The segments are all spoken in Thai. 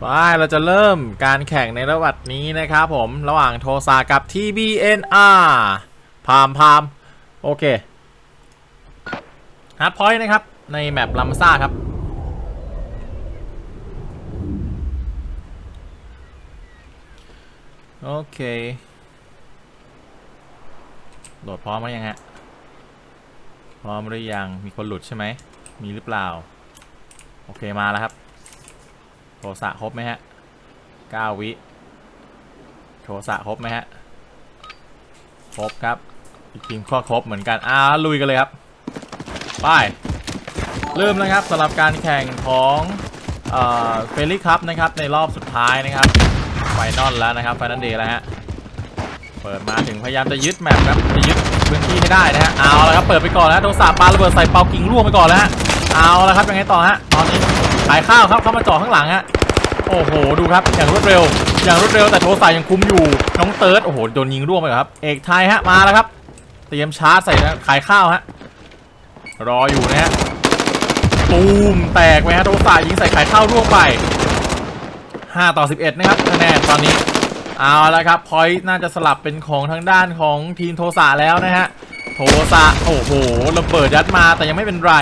ไปเราจะเริ่มการแข่งในระดับนี้นะครับผมระหว่างโทซากับ TBNR พามพามโอเคฮาร์ดพอยต์นะครับ ในแมปลัมซ่าครับ โอเค โหลดพร้อมไหมยังฮะ พร้อมหรือยัง มีคนหลุดใช่ไหม มีหรือเปล่า โอเคมาแล้วครับ โทสะครบไหมฮะ9วิ โทสะครบไหมฮะ ครบครับ อีกทีมก็ครบเหมือนกันอ่าลุยกันเลยครับ ไป เริ่มแล้วครับสำหรับการแข่งของเฟลิคัพนะครับในรอบสุดท้ายนะครับ ไฟนอลแล้วนะครับไฟนอลเดย์แล้วฮะ เปิดมาถึงพยายามจะยึดแมปครับ จะยึดพื้นที่ให้ได้นะฮะ เอาละครับ เปิดไปก่อนนะโทสะปาระเบิดใส่เปากิ่งล่วงไปก่อนแล้วฮะ เอาละครับยังไงต่อฮะ ตอนนี้ขายข้าวครับ เข้ามาจ่อข้างหลังฮะ โอ้โหดูครับอย่างรวดเร็ว อย่างรวดเร็วแต่โทสายยังคุมอยู่น้องเติร์ดโอ้โหโดนยิงร่วงไปครับเอกไทยฮะมาแล้วครับเตรียมชาร์จใส่นะขายข้าวฮะรออยู่นะฮะตูมแตกไปฮะโทสายยิงใส่ขายข้าวร่วงไป 5 ต่อ 11 นะครับคะแนนตอนนี้เอาละครับพอยต์น่าจะสลับเป็นของทางด้านของทีมโทสะแล้วนะฮะโทสะโอ้โหระเบิดยัดมาแต่ยังไม่เป็นไร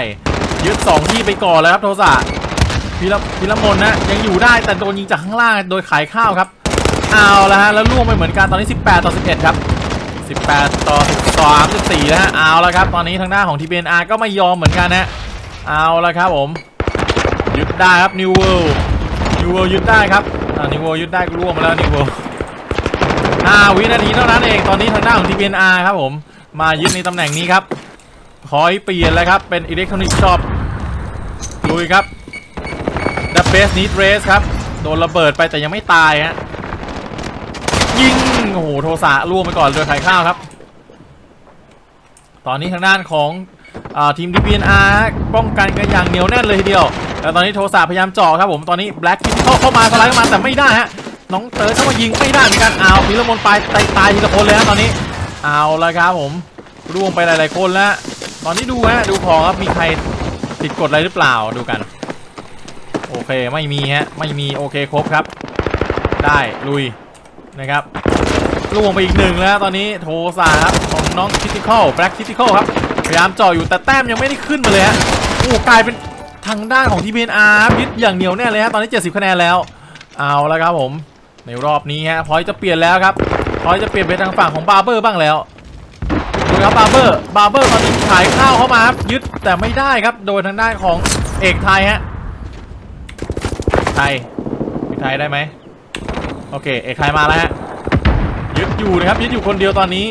ยึด2ที่ไปก่อนแล้วครับโทสะ พิรพิรมนนะยังอยู่ได้แต่โดนยิงจากข้างล่างโดยขายข้าวครับเอาละฮะแล้วล่วงไปเหมือนกันตอนนี้ 18 ต่อ 11 ครับ 18 ต่อ13 14นะฮะเอาละครับ ตอนนี้ทางด้านของ TBNR ก็ไม่ยอมเหมือนกันนะเอาละครับผมยึดได้ครับ New World New World ยึดได้ครับอ่า New World ยึดได้ก็ล่วงมาแล้ว New World 5วินาทีเท่านั้นเองตอนนี้ทางด้านของ TBNR ครับผมมายึดในตำแหน่งนี้ครับคอยเปลี่ยนแล้วครับเป็น Electronic Shop ลุยครับ The Best Need Race ครับ โดนระเบิดไปแต่ยังไม่ตายฮะยิงโอ้โหโทสะล่วงไปก่อนโดยไข่ข้าวครับ ตอนนี้ทางด้านของอาทีม DPNR ป้องกันกันอย่างเหนียวแน่นเลยทีเดียวแล้วตอนนี้โทสะพยายามเจาะครับผมตอนนี้ Black ที่เข้าเข้ามาสไลด์เข้ามาแต่ไม่ได้ฮะน้องเติร์เข้ามายิงไม่ได้เหมือนกันเอาพิรมนไปตายตายทีละคนเลยฮะตอนนี้เอาละครับผมร่วงไปหลาย ๆ คนแล้ว ตอนนี้ดูฮะดูของครับมีใครผิดกฎอะไรหรือเปล่าดูกัน โอเคไม่มีฮะไม่มีโอเคครบครับ ได้ลุยนะครับล่วงไปอีกหนึ่งแล้วตอนนี้โทสาครับของน้องคิติคอลแบล็กคิติคอลครับพยายามเจ่ออยู่แต่แต้มยังไม่ได้ขึ้นมาเลยฮะโอ้กลายเป็นทางด้านของทีพีเอ็นอาร์ยึดอย่างเหนียวแน่เลยฮะตอนนี้ 70 คะแนนแล้ว เอาแล้วครับผมในรอบนี้ฮะพอยจะเปลี่ยนแล้วครับพอยจะเปลี่ยนไปทางฝั่งของบาร์เบอร์บ้างแล้วดูครับบาร์เบอร์บาร์เบอร์ตอนนี้ขายข้าวเข้ามาครับยึดแต่ไม่ได้ครับโดยทางด้านของเอกไทยฮะ ไทยมีไทยได้ไหมโอเคเอกไทยมาแล้วฮะยึดอยู่นะครับยึดอยู่คนเดียวตอนนี้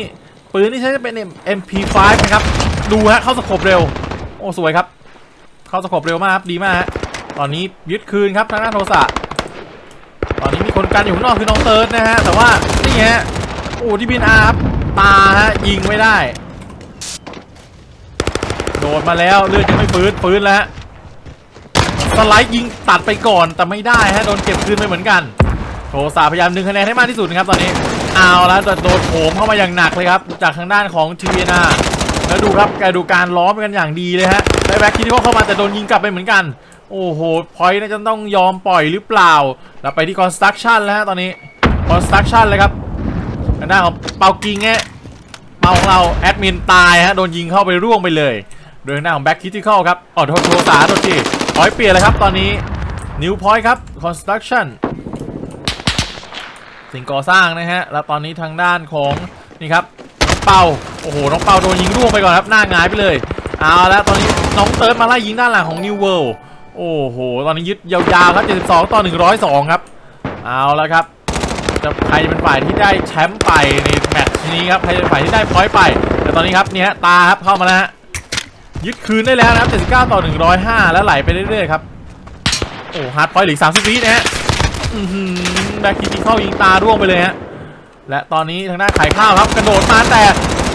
ปืนที่ใช้จะเป็น MP5 นะครับดูฮะเข้าสโคบเร็ว โอ้สวยครับ เข้าสโคบเร็วมากครับดีมากฮะตอนนี้ยึดคืนครับทางด้านโทรศัพท์ตอนนี้มีคนกันอยู่ข้างนอกคือน้องเติร์ดนะฮะแต่ว่านี่ฮะโอ้ที่บินอาร์ครับตาฮะยิงไม่ได้ โดดมาแล้วเลือดยังไม่ฟื้นฟื้นแล้ว สไลด์ยิงตัดไปก่อนแต่ไม่ได้ฮะโดนเก็บคืนไปเหมือนกันโทสาพยายามดึงคะแนนให้มากที่สุดนะครับตอนนี้เอาแล้วแต่โดนโถมเข้ามาอย่างหนักเลยครับ จากทางด้านของทีวีนาแล้วดูครับแกดูการล้อมกันอย่างดีเลยฮะไดแบ็คคิดที่เข้ามาแต่โดนยิงกลับไปเหมือนกัน โอ้โหพอยต์น่าจะต้องยอมปล่อยหรือเปล่าเราไปที่ construction แล้วฮะตอนนี้ construction เลยครับทางด้านของเปากิงแงเปาของเราแอดมินตายฮะโดนยิงเข้าไปร่วงไปเลย โดยทางด้านของแบ็คคิดที่เข้าครับอ๋อโทษโทสาโทษที พอยเปลี่ยนเลยครับตอนนี้นิวพอยต์ครับ construction สิ่งก่อสร้างนะฮะ แล้วตอนนี้ทางด้านของนี่ครับน้องเปาโอ้โห น้องเปาโดนยิงร่วงไปก่อนครับ หน้าหงายไปเลย เอาแล้วตอนนี้น้องเติร์ดมาไล่ยิงด้านหลังของ New World โอ้โห ตอนนี้ยึดยาวๆครับ 72 ต่อ 102 ครับ เอาแล้วครับ จะใครจะเป็นฝ่ายที่ได้แชมป์ไปในแมตช์นี้ครับ ใครจะเป็นฝ่ายที่ได้พอยต์ไป แต่ตอนนี้ครับนี่ฮะตาครับเข้ามาแล้วฮะ ยึดคืนได้แล้วนะครับ79 ต่อ 105 แล้วไหลไปเรื่อยๆครับ โอ้ฮาร์ดพอยต์หลืออก30วินะฮะแบ็คคิติเข้ายิงตาร่วงไปเลยฮะ และตอนนี้ทางด้านขายข้าวครับกระโดดมาแต่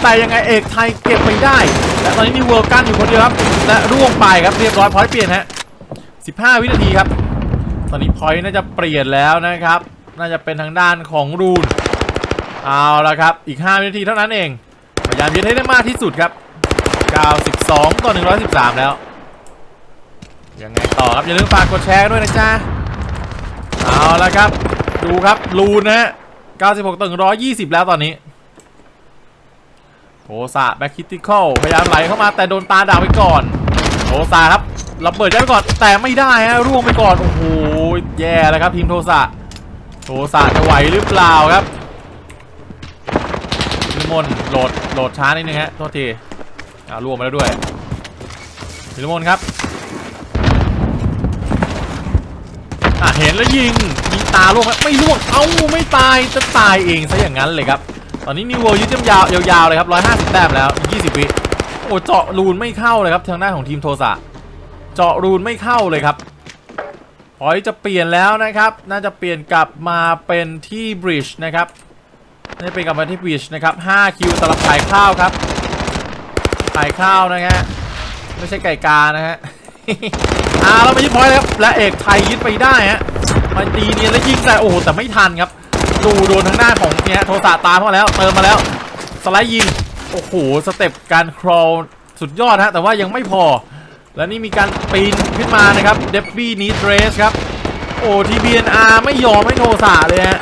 แต่ยังไงเอกไทยเก็บไม่ได้ และตอนนี้มีเวิร์กันอยู่คนเดียวครับ และร่วงไปครับเรียบร้อยพอยต์เปลี่ยนฮะ 15 วินาทีครับ ตอนนี้พอยต์น่าจะเปลี่ยนแล้วนะครับ น่าจะเป็นทางด้านของรูน เอาละครับ อีก 5 วินาทีเท่านั้นเอง พยายามยึดให้ได้มากที่สุดครับ 92 ต่อ 113 แล้ว ยังไงต่อครับ อย่าลืมฝากกดแชร์ด้วยนะจ๊ะ เอาละครับ ดูครับ ลูนนะฮะ 96 ต่อ 120 แล้วตอนนี้โทสะแบ็คคิติคอลพยายามไหลเข้ามาแต่โดนตาดาวไปก่อนโทสะครับระเบิดยัดไปก่อนแต่ไม่ได้ฮะร่วงไปก่อนโอ้โหแย่แล้วครับทีมโทสะโทสะจะไหวหรือเปล่าครับพิมลโหลดโหลดช้านิดนึงฮะโทษที อ่าร่วงมาแล้วด้วยพิลมลครับอะเห็นแล้วยิงยิงตาล่วงไมไม่ล่วงเอ้าไม่ตายจะตายเองซะอย่างนั้นเลยครับ ตอนนี้นิวเวลยึดยาวยาวๆเลยครับ150แต้มแล้วอีก20วิโอ้เจาะรูนไม่เข้าเลยครับทางด้าของทีมโทสะเจาะรูนไม่เข้าเลยครับพอยจะเปลี่ยนแล้วนะครับ น่าจะเปลี่ยนกลับมาเป็นที่บริดจ์นะครับน่าจะเป็นกลับมาที่บริดจ์นะครับ5คิวสำหรับขายข้าวครับ ขายข้าวนะฮะไม่ใช่ไก่กานะฮะอ่าเรามายึดพอยต์แล้วครับและเอกไทยยึดไปได้ฮะมันตีเนียนแล้วยิงแต่โอ้โหแต่ไม่ทันครับ ดูโดนทางหน้าของเนี่ยโทรศัพท์ตามเข้ามาแล้วเติมมาแล้วสไลด์ยิงโอ้โหสเต็ปการครอลสุดยอดฮะแต่ว่ายังไม่พอ และนี่มีการปีนขึ้นมานะครับเดบบี้นีเดรสครับโอ้ทีบีเอ็นอาร์ไม่ยอมให้โทรศัพท์เลยฮะ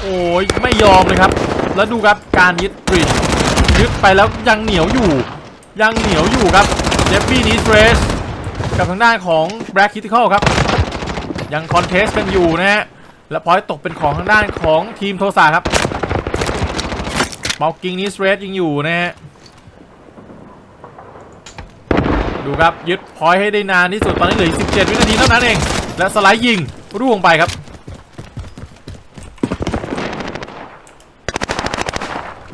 โอ้ยไม่ยอมเลยครับ แล้วดูครับการยึดบริดยึดไปแล้วยังเหนียวอยู่ ยังเหนียวอยู่ครับเดบบี้นีสเรสกับทางด้านของ Black Critical ครับ ยังคอนเทสกันอยู่นะฮะ และพอยต์ตกเป็นของทางด้านของทีมโทสาครับเมากิงนิสเรสยังอยู่นะฮะ ดูครับ ยึดพอยต์ให้ได้นานที่สุด ตอนนี้เหลือ 17 วินาทีเท่านั้นเอง และสไลด์ยิงร่วงไปครับ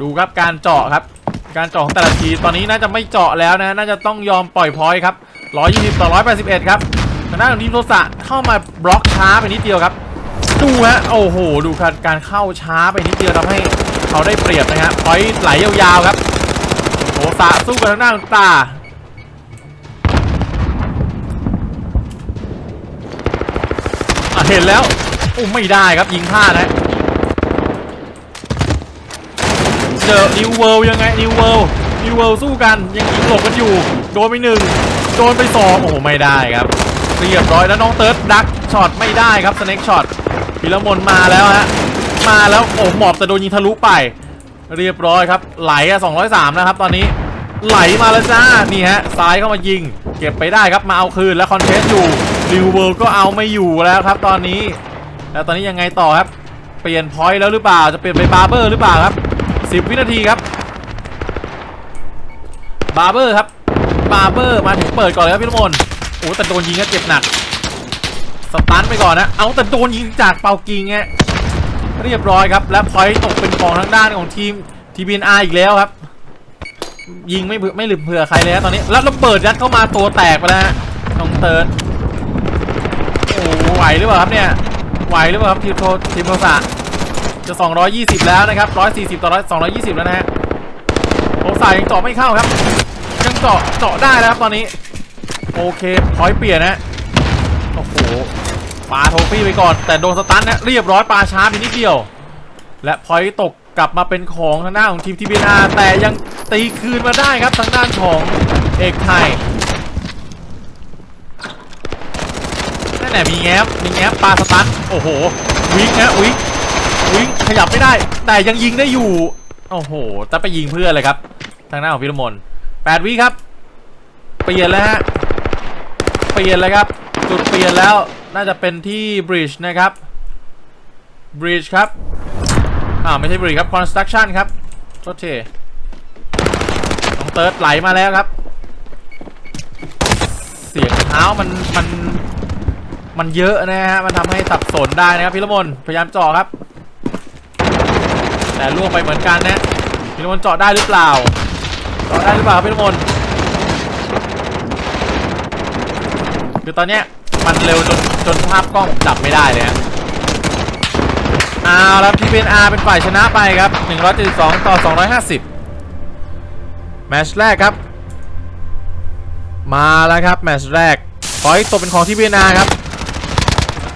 ดูครับการเจาะครับ การเจาะของแต่ละทีตอนนี้น่าจะไม่เจาะแล้วนะ น่าจะต้องยอมปล่อยพอยครับ 120 ต่อ 181 ครับทางด้านของทีมโทสะเข้ามาบล็อกช้าไปนิดเดียวครับ ดูฮะ โอ้โห ดูการการเข้าช้าไปนิดเดียวทำให้เขาได้เปรียบนะฮะพอยไหลยาวๆครับโทสะสู้กับทางด้านของตาเห็นแล้วโอ้ไม่ได้ครับยิงพลาดนะ เจอนิวเวิลยังไงนิวเวิลนิวเวิลสู้กันยังยิงหลบกันอยู่ โดนไปหนึ่งโดนไปสองโอ้โหไม่ได้ครับเรียบร้อยแล้วน้องเติร์ดดักช็อตไม่ได้ครับสเน็กช็อตพิรมนมาแล้วฮะมาแล้วโอ้หมอบแต่โดนยิงทะลุไป เรียบร้อยครับไหลอะ203 นะครับ ตอนนี้ไหลมาแล้วจ้านี่ฮะซ้ายเข้ามายิง เก็บไปได้ครับมาเอาคืนแล้วคอนเทสอยู่นิวเวิลก็เอาไม่อยู่แล้วครับ ตอนนี้ แล้วตอนนี้ยังไงต่อครับ เปลี่ยนพอยต์แล้วหรือเปล่าจะเปลี่ยนไปบาร์เบอร์หรือเปล่าครับ 10 วินาทีครับบาร์เบอร์ครับบาร์เบอร์มาถึงเปิดก่อนเลยครับพี่ละมนโอ้แต่โดนยิงก็เจ็บหนักสตันไปก่อนนะ เอาแต่โดนยิงจากเปากิงไงเรียบร้อยครับ และพอยต์ตกเป็นของทางด้านของทีมทีบีอาอีกแล้วครับ ยิงไม่ไม่หลืมเผื่อใครเลยนะตอนนี้ แล้วระเบิดยัดเข้ามาตัวแตกไปแล้วฮะน้องเติร์ดโอ้ไหวหรือเปล่าครับเนี่ยไหวหรือเปล่าครับทีมโททีมโทสะ จะ 220 แล้วนะครับ 140 ต่อ220 แล้วนะฮะโอสายยังเจาะไม่เข้าครับยังเจาะเจาะได้แล้วครับตอนนี้ โอเคพอยต์เปลี่ยนนะโอ้โหปาโทฟี่ไปก่อน แต่โดนสตันนะเรียบร้อยปาช้าไปนิดเดียว และพอยต์ตกกลับมาเป็นของทางด้านของทีมทีบีนาแต่ยังตีคืนมาได้ครับทางด้านของเอกไทยนั่นแหละมีแง้มมีแง้มปาสตันโอ้โหวิกนะวิก วิ่งขยับไม่ได้ แต่ยังยิงได้อยู่ โอ้โหแต่ไปยิงเพื่อนเลยครับ ทางหน้าของพิรมนแปดวิครับ เปลี่ยนแล้วฮะ เปลี่ยนเลยครับ จุดเปลี่ยนแล้ว น่าจะเป็นที่บริดจ์นะครับบริดจ์ครับ อ่าไม่ใช่บริดจ์ครับ construction ครับโทษทีน้องเติร์ดไหลมาแล้วครับ เสียงเท้ามันมันมันเยอะนะฮะ มันทำให้สับสนได้นะครับพิรมนพยายามจาะครับ แต่ล่วงไปเหมือนกันนะพิรมนเจาะได้หรือเปล่าเจาะได้หรือเปล่าครับพิรมนคือตอนเนี้ยมันเร็วจนจนภาพกล้องจับไม่ได้เลยฮะเอาแล้วที่เป็น R เป็นฝ่ายชนะไปครับ 172 ต่อ 250 แมชแรกครับ มาแล้วครับ แมชแรกพอยต์ตกเป็นของที่เวียนนาครับ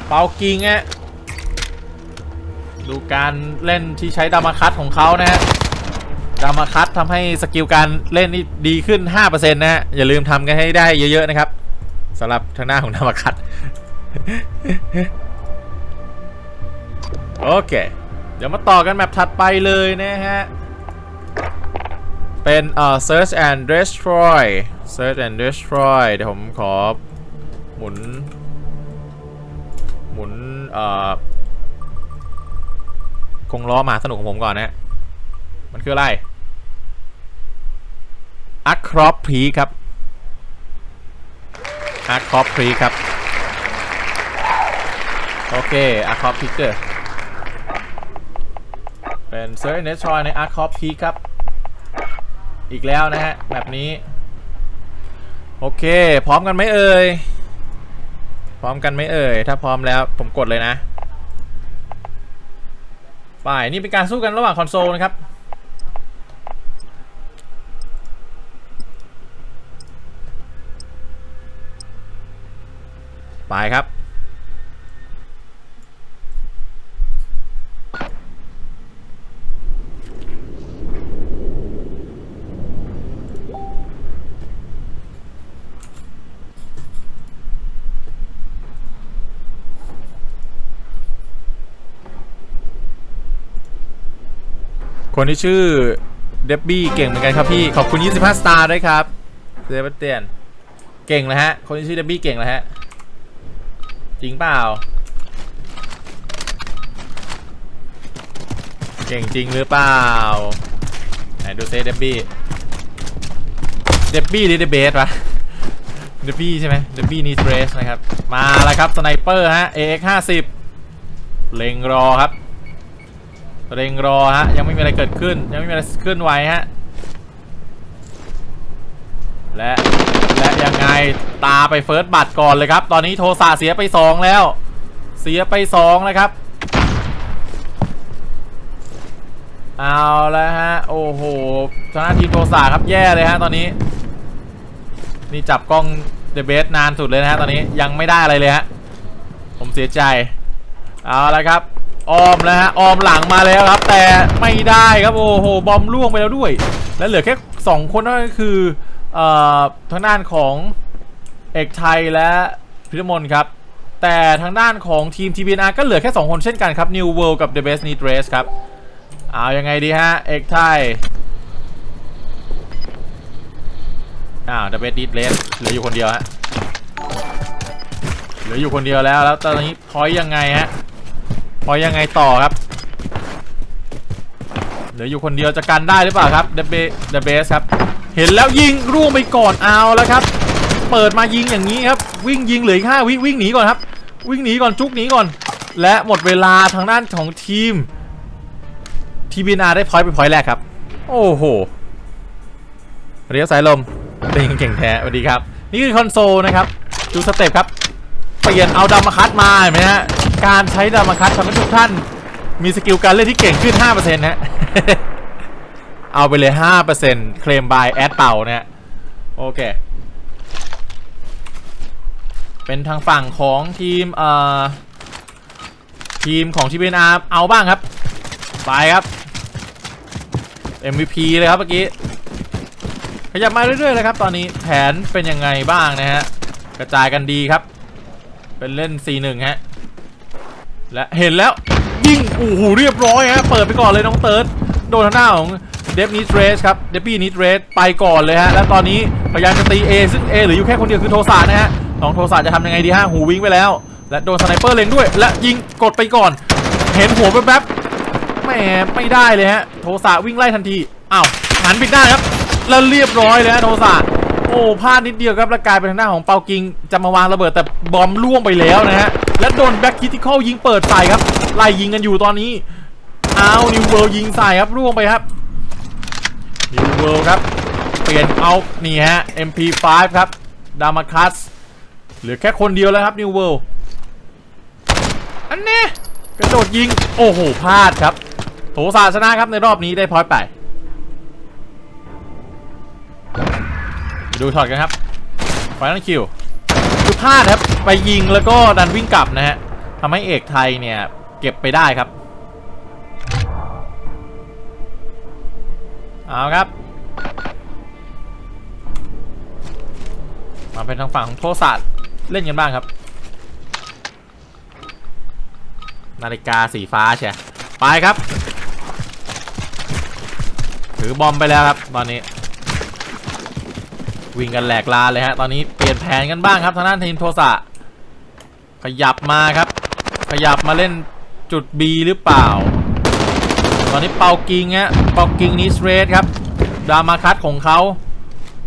เปากิงฮะ ดูการเล่นที่ใช้ดามาคัตของเขานะฮะดามาคัตทำให้สกิลการเล่นนี่ดีขึ้น 5%นะฮะอย่าลืมทำกันให้ได้เยอะๆนะครับสำหรับทางหน้าของดามาคัตโอเค เดี๋ยวมาต่อกันแมปถัดไปเลยนะฮะ เป็นเอ่อ search and destroy search and destroy เดี๋ยวผมขอหมุน หมุนเอ่อ คงล้อมาสนุกของผมก่อนนะฮะมันคืออะไร a c r o p p r e ครับ a c r o p p r e ครับ โอเค a c r o p p r e เกอร์เป็น Search and Destroy ใน a c r o p p r e ครับ อีกแล้วนะฮะ แบบนี้ โอเค พร้อมกันไหมเอ่ย พร้อมกันไหมเอ่ย ถ้าพร้อมแล้วผมกดเลยนะ ไปนี่เป็นการสู้กันระหว่างคอนโซลนะครับ ไปครับ คนที่ชื่อเดบบี้เก่งเหมือนกันครับพี่ ขอบคุณ 25 สตาร์ด้วยครับเซเบสเตียน เก่งนะฮะ คนที่ชื่อเดบบี้เก่งนะฮะ จริงเปล่า เก่งจริงหรือเปล่า ไหนดูเซเดบบี้ เดบบี้หรือเดบเบสวะเดบบี้ใช่ไหมเดบบี้นีเทรสนะครับ มาแล้วครับ สไนเปอร์ฮะ AX 50เล็งรอครับ เร่งรอฮะ ยังไม่มีอะไรเกิดขึ้น ยังไม่มีอะไรเคลื่อนไหวฮะ และ และยังไงตาไปเฟิร์สบัตรก่อนเลยครับ ตอนนี้โทสะเสียไป 2 แล้ว เสียไป2แล้วครับ เอาแล้วฮะ โอ้โหชนะทีมโทสะครับแย่เลยฮะตอนนี้ นี่จับกล้องเดเบสนานสุดเลยนะฮะตอนนี้ยังไม่ได้อะไรเลยฮะ ผมเสียใจ เอาละครับ ออมแล้วฮะออมหลังมาแล้วครับ แต่ไม่ได้ครับโอ้โหบอมล่วงไปแล้วด้วย แล้วเหลือแค่2คนนั่นก็คือเอ่อทางด้านของเอกชัยและพิรมนครับ แต่ทางด้านของทีม TBNR ก็เหลือแค่ 2 คนเช่นกันครับ New World กับ The Best Need Race ครับ เอายังไงดีฮะ เอกชัยอ้าว The Best Need Race เหลืออยู่คนเดียวฮะ เหลืออยู่คนเดียวแล้ว แล้วตอนนี้พอยยังไงฮะ พอยังไงต่อครับ เหลืออยู่คนเดียวจะกันได้หรือเปล่าครับเดเบเดเบสครับ เห็นแล้วยิงร่วงไปก่อนเอาแล้วครับ เปิดมายิงอย่างนี้ครับ วิ่งยิงเหลือห้าวิวิ่งหนีก่อนครับ วิ่งหนีก่อนจุกหนีก่อน และหมดเวลาทางด้านของทีมทีบีนาได้พอยต์ไปพอยต์แรกครับ โอ้โหเรียวสายลมเป็นเก่งแท้สวัสดีครับ นี่คือคอนโซลนะครับ ดูสเต็ปครับ เปลี่ยนเอาดามาคัตมาเห็นไหมฮะ การใช้ดามาคัตทำให้ทุกท่าน มีสกิลการเล่นที่เก่งขึ้น 5%นะเอาไปเลย 5%เคลมบายแอดเป่าเนะฮะโอเค เป็นทางฝั่งของทีมเอ่อทีมของทีมเอ็นอาร์เอาบ้างครับ ไปครับ MVP เลยครับเมื่อกี้ ขยับมาเรื่อยๆเลยครับ ตอนนี้แผนเป็นยังไงบ้างนะฮะ กระจายกันดีครับ เป็นเล่น4-1ฮะ และเห็นแล้วยิงโอ้โหเรียบร้อยฮะเปิดไปก่อนเลยน้องเติร์ดโดนทางหน้าของเดฟนิทเรสครับเดฟปี้นิทเรสไปก่อนเลยฮะและตอนนี้พยายามจะตี A ซึ่ง A เหลืออยู่แค่คนเดียวคือโทสะนะฮะน้องโทสะจะทำยังไงดีฮะหูวิ่งไปแล้ว และโดนสไนเปอร์เล็งด้วย และยิงกดไปก่อน เห็นหัวแป๊บๆแหมไม่ได้เลยฮะโทสะวิ่งไล่ทันทีอ้าวหันปิดได้าครับแล้วเรียบร้อยเลยฮะโทสะ โอ้พลาดนิดเดียวครับแล้วกลายเป็นทางหน้าของเปากิง จะมาวางระเบิดแต่บอมล่วงไปแล้วนะฮะ และโดนแบ็คคิติคอลยิงเปิดใส่ครับ ไล่ยิงกันอยู่ตอนนี้เอานิวเวิลยิงใส่ครับล่วงไปครับนิวเวิลครับ เปลี่ยนเอานี่ฮะ MP5 ครับดามาคัสเหลือแค่คนเดียวแล้วครับนิวเวิลอันนี้กระโดดยิง โอ้โหพลาดครับโถสาชนะครับในรอบนี้ได้พอยไป ดูช็อตกันครับไฟนั่นคิวคือพลาดครับไปยิงแล้วก็ดันวิ่งกลับนะฮะทำให้เอกไทยเนี่ยเก็บไปได้ครับเอาครับ มาเป็นทางฝั่งของโทศาสเล่นกันบ้างครับ นาฬิกาสีฟ้าใช่ไปครับ ถือบอมไปแล้วครับตอนนี้ วิ่งกันแหลกลาเลยฮะ ตอนนี้เปลี่ยนแผนกันบ้างครับทางด้านทีมโทสะขยับมาครับ ขยับมาเล่นจุด B หรือเปล่า ตอนนี้เปากิงฮะเปากิงนิสเรสครับ ดามาคัตของเขา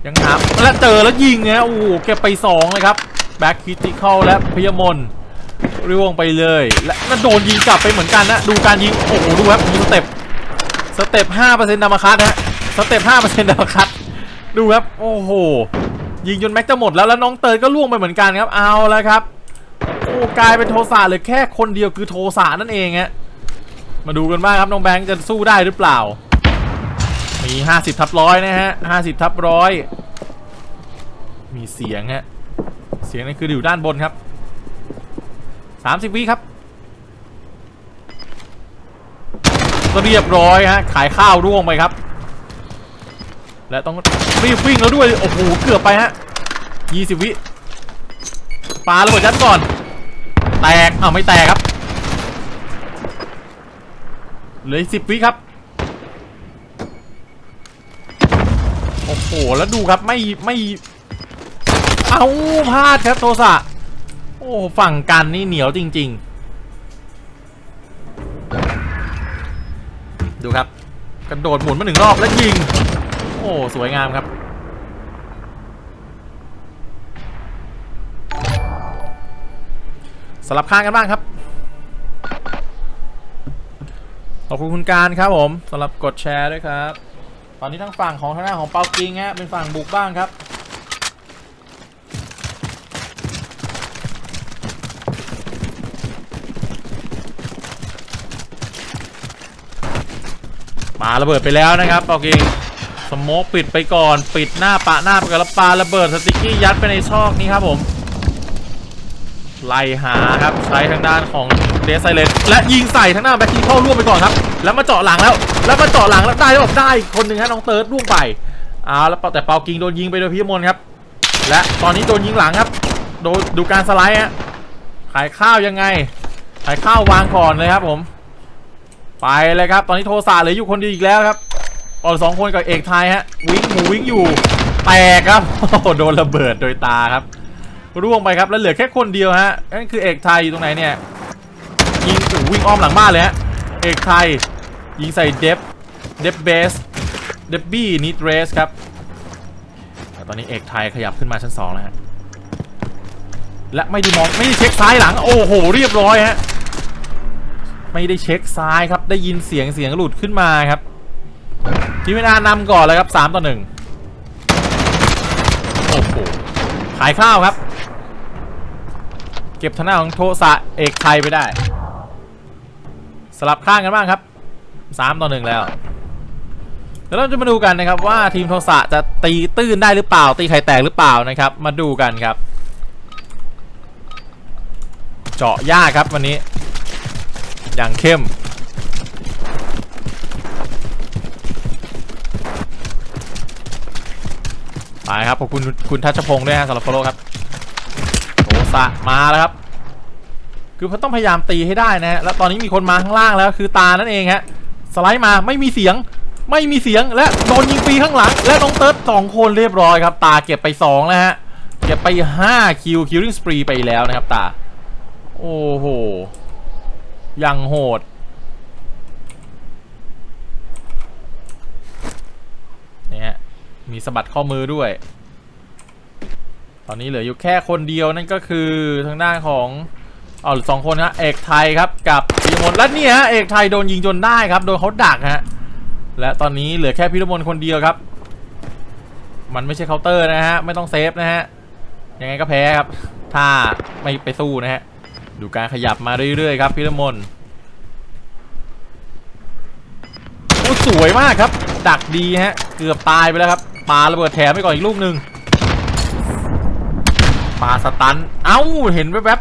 ยังหาและเจอแล้วยิงฮะโอ้โหเก็บไป2เลยครับแบ็คคิติคอลและพยมนร่วงไปเลย และนั่นโดนยิงกลับไปเหมือนกันนะ ดูการยิง โอ้โห ดูครับมีสเต็ป สเต็ป5%ดามาคัตนะฮะ สเต็ป5%ดามาคัต ดูครับ โอ้โห ยิงจนแม็กจะหมดแล้วแล้วน้องเตยก็ล่วงไปเหมือนกันครับ เอาแล้วครับ โอ้กลายเป็นโทสะเลือแค่คนเดียวคือโทสะนั่นเองฮะ มาดูกันบ้างครับน้องแบงค์จะสู้ได้หรือเปล่า มี 50ทับร้อยนะฮะ50ทับร้อย มีเสียงฮะ เสียงนั่นคืออยู่ด้านบนครับ 30วิครับเรียบร้อยฮะ ขายข้าวร่วงไปครับ และต้อง รีบวิ่งแล้วด้วย โอ้โห เกือบไปฮะ20วิปาระเบิดยัดก่อน แตกอ้าวไม่แตกครับ เหลือสิบวิครับ โอ้โห แล้วดูครับ ไม่ไม่เอาพลาดครับโทสะโอ้ ฝั่งกันนี่เหนียวจริง ๆ ดูครับกระโดดหมุนมาหนึ่งรอบแล้วยิง โอ้ สวยงามครับ สลับข้างกันบ้างครับ ขอบคุณคุณการครับผมสำหรับกดแชร์ด้วยครับ ตอนนี้ทั้งฝั่งของทางหน้าของเปากิงฮะเป็นฝั่งบุกบ้างครับปาระเบิดไปแล้วนะครับเปากิง โมกปิดไปก่อน ปิดหน้าปะหน้าไปกับแล้วปาระเบิดสติกกี้ยัดไปในซอกนี้ครับผม ไล่หาครับใช้ทางด้านของเดซไซเลนและยิงใส่ทางด้านแบ็คทีเข้าร่วมไปก่อนครับ แล้วมาเจาะหลังแล้ว แล้วมาเจาะหลังแล้วได้แบบได้คนหนึ่งฮะน้องเติร์ดร่วงไปเอาวแล้วแต่เปากิงโดนยิงไปโดยพิมลครับ และตอนนี้โดนยิงหลังครับ โดนดูการสไลด์ฮะขายข้าวยังไง ขายข้าววางก่อนเลยครับผม ไปเลยครับ ตอนนี้โทรสาเหลืออยู่คนเดียวอีกแล้วครับ ออกสองคนกับเอกไทยฮะวิ่งหมูวิ่งอยู่แตกครับโอ้โหโดนระเบิดโดยตาครับร่วงไปครับแล้วเหลือแค่คนเดียวฮะนั่นคือเอกไทยอยู่ตรงไหนเนี่ยยิงโอ้โหวิ่งอ้อมหลังบ้านเลยฮะเอกไทยยิงใส่เดฟเดฟเบสเดฟบี้นิดเรสครับแต่ตอนนี้เอกไทยขยับขึ้นมาชั้นสองแล้วฮะและไม่ได้มองไม่ได้เช็คซ้ายหลัง โอ้โหเรียบร้อยฮะไม่ได้เช็คซ้ายครับได้ยินเสียงเสียงหลุดขึ้นมาครับ ทีมเวนานำก่อนเลยครับสามต่อหนึ่งโอ้โหขายข้าวครับ เก็บทนาของโทสะเอกไทยไปได้ สลับข้างกันบ้างครับ3ต่อ1แล้วเดี๋ยวเราจะมาดูกันนะครับว่าทีมโทสะจะตีตื้นได้หรือเปล่า ตีไข่แตกหรือเปล่านะครับ มาดูกันครับ เจาะยากครับวันนี้ อย่างเข้ม ไปครับขอบคุณคุณทัชพงศ์ด้วยฮะสำหรับโฟโลครับโทสะมาแล้วครับ คือเขาต้องพยายามตีให้ได้นะฮะแล้วตอนนี้มีคนมาข้างล่างแล้วคือตานั่นเองฮะสไลด์มาไม่มีเสียงไม่มีเสียงและโดนยิงฟรีข้างหลัง และน้องเติร์ดสองคนเรียบร้อยครับ ตาเก็บไป2แล้วฮะเก็บไป5คิวคิวริงสปรีไปแล้วนะครับตา โอ้โหยังโหด นี่ฮะ มีสะบัดข้อมือด้วย ตอนนี้เหลืออยู่แค่คนเดียวนั่นก็คือทางด้านของอ๋อสองคนฮะเอกไทยครับกับพิรมนและนี่ฮะเอกไทยโดนยิงจนได้ครับโดนเขาดักฮะและตอนนี้เหลือแค่พิรมนคนเดียวครับ มันไม่ใช่เคาน์เตอร์นะฮะไม่ต้องเซฟนะฮะยังไงก็แพ้ครับ ถ้าไม่ไปสู้นะฮะดูการขยับมาเรื่อยๆครับพิรมนโอ้สวยมากครับ ดักดีฮะ เกือบตายไปแล้วครับ ปาระเบิดแถมไปก่อนอีกลูกหนึ่งปาสตัน เอ้า เห็นแวบ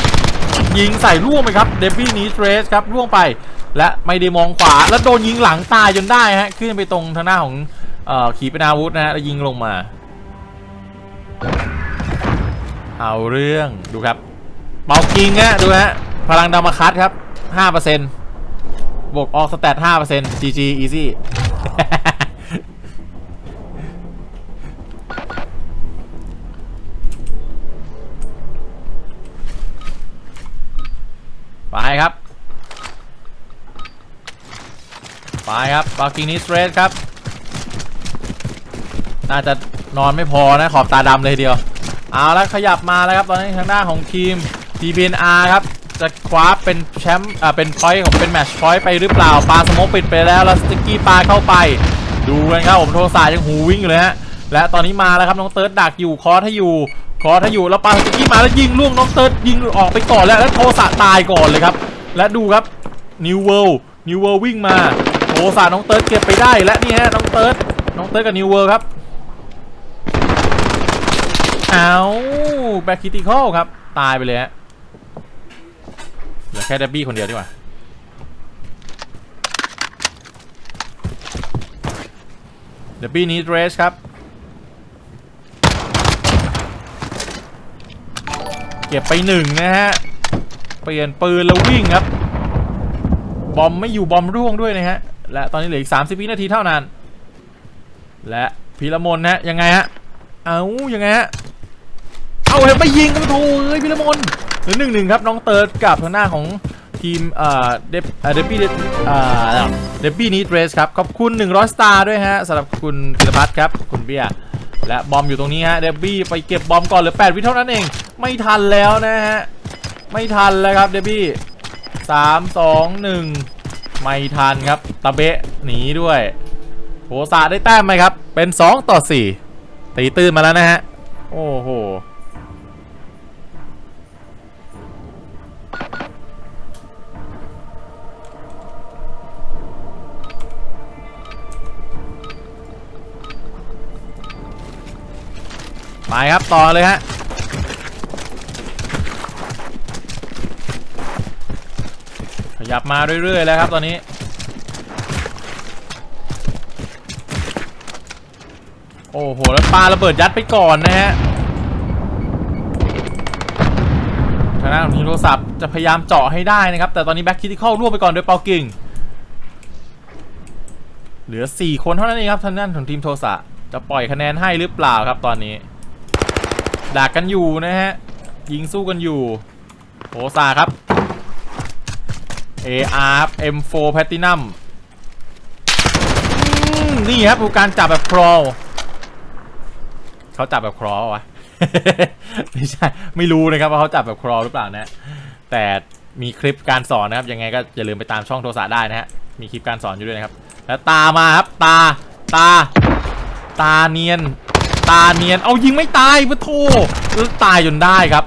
ๆยิงใส่ร่วงไปครับเดบบี้นีสเรสครับร่วงไป และไม่ได้มองขวา แล้วโดนยิงหลังตายจนได้ฮะ ขึ้นไปตรงทางหน้าของอ่อขีปนาวุธนะฮะแล้วยิงลงมา เอาเรื่องดูครับเป่ากิงฮะดูฮะพลังดามาคัสครับ5%บวกออกสแตท5% GG easy ไปครับบาร์กินิสเรสครับ น่าจะนอนไม่พอนะขอบตาดำเลยเดียว เอาล้วขยับมาแล้วครับ ตอนนี้ทางหน้าของทีม TBNR ครับ จะคว้าเป็นแชมป์อ่าเป็นพอยต์ของเป็นแมชพอยต์ไปหรือเปล่าปลาสโมกปิดไปแล้วแล้วสติกกี้ปลาเข้าไป ดูกันครับผมโทรสายยังหูวิ่งอยู่เลยฮะและตอนนี้มาแล้วครับน้องเติร์ดดักอยู่คอร์สให้อยู่คอร์สให้อยู่แล้วปาสติกกี้มาแล้วยิงล่วงน้องเติร์ดยิงออกไปก่อนแล้วแล้วโทรสะตายก่อนเลยครับ และดูครับนิวเวิลด์นิวเวิลด์วิ่งมา โทรสะน้องเติร์ดเก็บไปได้และนี่ฮะน้องเติร์ดน้องเติร์ดกับนิวเวิลด์ครับเอาแบ็คคิติคอลครับ ตายไปเลยฮะเหลือแค่เดบบี้คนเดียวดีกว่าเดบบี้นี้เรสครับ เก็บไปหนึ่งนะฮะ เปลี่ยนปืนแล้ววิ่งครับ บอมไม่อยู่บอมร่วงด้วยนะฮะ และตอนนี้เหลืออีก 30 วินาทีเท่านั้น และพีระมนนะยังไงฮะ เอายังไงฮะ เอาเห็นไปยิงกันมาโถเอ้ยพิระมนเหลือหนึ่งหนึ่งครับน้องเติร์ดกับทางหน้าของทีมเอ่อเดบเดบบี้เอ่อเดบบี้นีดเรสครับขอบคุณ 100 สตาร์ด้วยฮะสำหรับคุณพิรพัฒน์ครับคุณเบียร์และบอมอยู่ตรงนี้ฮะเดบบี้ไปเก็บบอมก่อนเหลือ8วิเท่านั้นเอง ไม่ทันแล้วนะฮะ ไม่ทันแล้วครับเดบบี้สามสองหนึ่ง ไม่ทันครับตะเบะหนีด้วยโหสาได้แต้มไหมครับ เป็น 2 ต่อ 4 ตีตื้นมาแล้วนะฮะ โอ้โหไปครับ ต่อเลยฮะ ยับมาเรื่อยๆแล้วครับตอนนี้ โอ้โห แล้วปลาระเบิดยัดไปก่อนนะฮะทางด้านของทีมโทรศัพท์จะพยายามเจาะให้ได้นะครับ แต่ตอนนี้แบ็คคิติคอลร่วงไปก่อนโดยเปากิ่ง เหลือ 4 คนเท่านั้นเองครับทางด้านของทีมโทรศัพท์จะปล่อยคะแนนให้หรือเปล่าครับตอนนี้ดักกันอยู่นะฮะยิงสู้กันอยู่โอซาครับ AR ครับ M4 Platinum นี่ครับดูการจับแบบครอลเขาจับแบบครอลวะไม่ใช่ไม่รู้นะครับว่าเขาจับแบบครอลหรือเปล่านะ แต่มีคลิปการสอนนะครับ ยังไงก็อย่าลืมไปตามช่องโทรศัพท์ได้นะฮะมีคลิปการสอนอยู่ด้วยนะครับ แล้วตามาครับตาตา ตาเนียน ตาเนียน เอายิงไม่ตายปะโถแล้วตายจนได้ครับ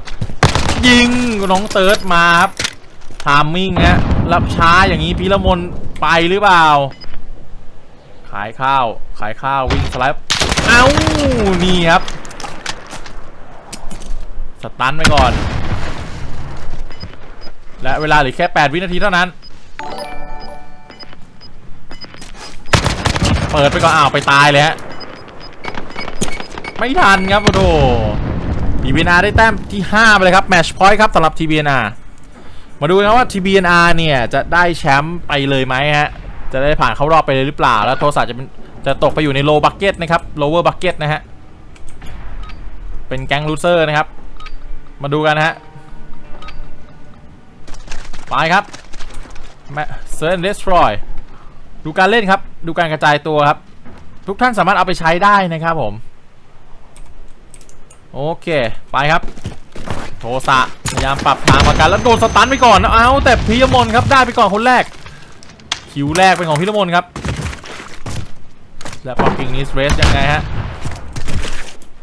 ยิงน้องเติร์ดมาครับทามมิ่งฮะ รับช้าอย่างนี้พีระมนไปหรือเปล่า ขายข้าว ขายข้าววิ่งสไลป์เอ้า นี่ครับ สตันไปก่อน และเวลาเหลือแค่ 8 วินาทีเท่านั้น เปิดไปก่อนอ้าวไปตายเลยฮะ ไม่ทันครับโอ้โห TBNR ได้แต้มที่ 5 ไปเลยครับ แมชพอยต์ครับสำหรับ TBNR มาดูกันว่า TBNR เนี่ยจะได้แชมป์ไปเลยไหมฮะ จะได้ผ่านเข้ารอบไปเลยหรือเปล่า แล้วโทรศัพท์จะเป็นจะตกไปอยู่ในโลบักเก็ตนะครับ lower bucket นะฮะ เป็นแก๊งลูเซอร์นะครับ มาดูกันนะฮะ ไปครับเซิร์นเดสทรอยดูการเล่นครับ ดูการกระจายตัวครับ ทุกท่านสามารถเอาไปใช้ได้นะครับผม โอเค ไปครับ โทสะพยายามปรับทางมากันแล้วโดนสตันไปก่อนนะเอาแต่พิยมนครับได้ไปก่อนคนแรก คิวแรกเป็นของพิยมนครับ และปอกิ้งนิสเรสยังไงฮะ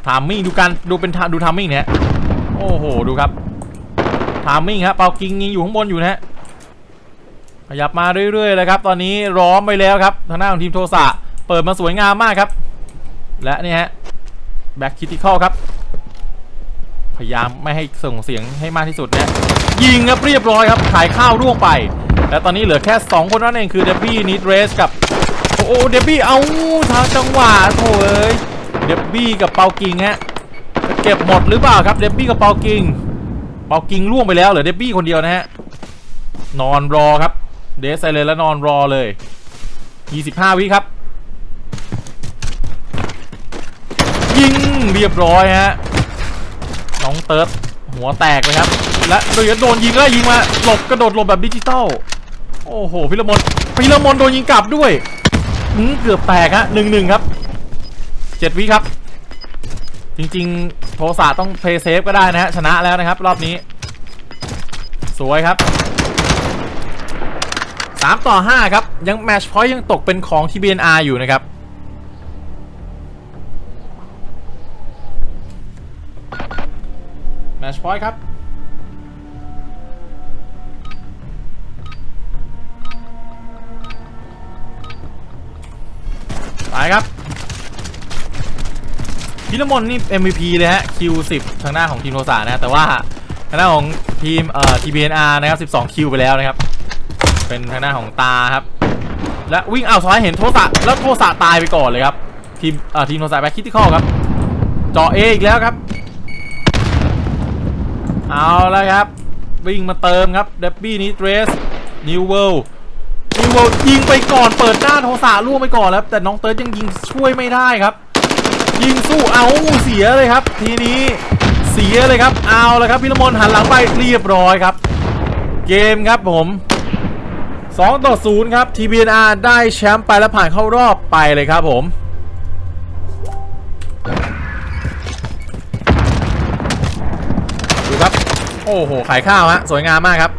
ทามมิ่งดูการดูเป็นดูทามมิ่งเนี่ยโอ้โหดูครับทามมิ่งครับเปากิงยิงอยู่ข้างบนอยู่นะฮะขยับมาเรื่อยๆเลยครับตอนนี้ร้อมไปแล้วครับทางหน้าของทีมโทสะเปิดมาสวยงามมากครับ และนี่ฮะแบ็คคิติคอลครับ พยายามไม่ให้ส่งเสียงให้มากที่สุดนะยิงครับเรียบร้อยครับขายข้าวร่วงไป และตอนนี้เหลือแค่ 2 คนนั่นเองคือเดบบี้นิดเรสกับ โอ้โหเดบบี้เอาทางจังหวะโถเอ้ยเดบบี้กับเปากิงฮะจะเก็บหมดหรือเปล่าครับเดบบี้กับเปากิงเปากิงล่วงไปแล้วเหลือเดบบี้คนเดียวนะฮะนอนรอครับเดสไซเลนแล้วนอนรอเลย 25 วิครับ ยิงเรียบร้อยฮะ น้องเติร์ดหัวแตกเลยครับ และโดยโดนยิงแล้วยิงมาหลบกระโดดหลบแบบดิจิตอลโอ้โหพิรมนพิรมนโดนยิงกลับด้วยหืมเกือบแตกฮะหนึ่งหนึ่งครับเจ็ดวิครับ จริงๆ โทสะต้องเพย์เซฟก็ได้นะฮะชนะแล้วนะครับ รอบนี้ สวยครับ3ต่อ5ครับ ยังแมชพอยต์ยังตกเป็นของ TBNR อยู่นะครับ แมชพอยต์ครับไปครับพิรมนนี่ MVP เลยฮะ Q10 ทางหน้าของทีมโทสานะ แต่ว่าทางหน้าของทีมเอ่อ TBNR นะครับ 12 คิวไปแล้วนะครับ เป็นทางหน้าของตาครับ และวิ่งเอาซ้ายเห็นโทสะแล้วโทสะตายไปก่อนเลยครับ ทีมเอ่อทีมโทสะแบ็คคิติคอครับ เจาะ A อีกแล้วครับ เอาแล้วครับ วิ่งมาเติมครับเดบบี้นี้เดรสนิวเวลนิวเวลยิงไปก่อนเปิดหน้าโทสะล่วงไปก่อนแล้ว แต่น้องเติร์ดยังยิงช่วยไม่ได้ครับ ยิงสู้เอาเสียเลยครับ ทีนี้เสียเลยครับ เอาแล้วครับพิรมนหันหลังไปเรียบร้อยครับ เกมครับผม2ต่อ0ครับ TBNR ได้แชมป์ไปและผ่านเข้ารอบไปเลยครับผม ครับ โอ้โห ขายข้าวฮะ สวยงามมากครับ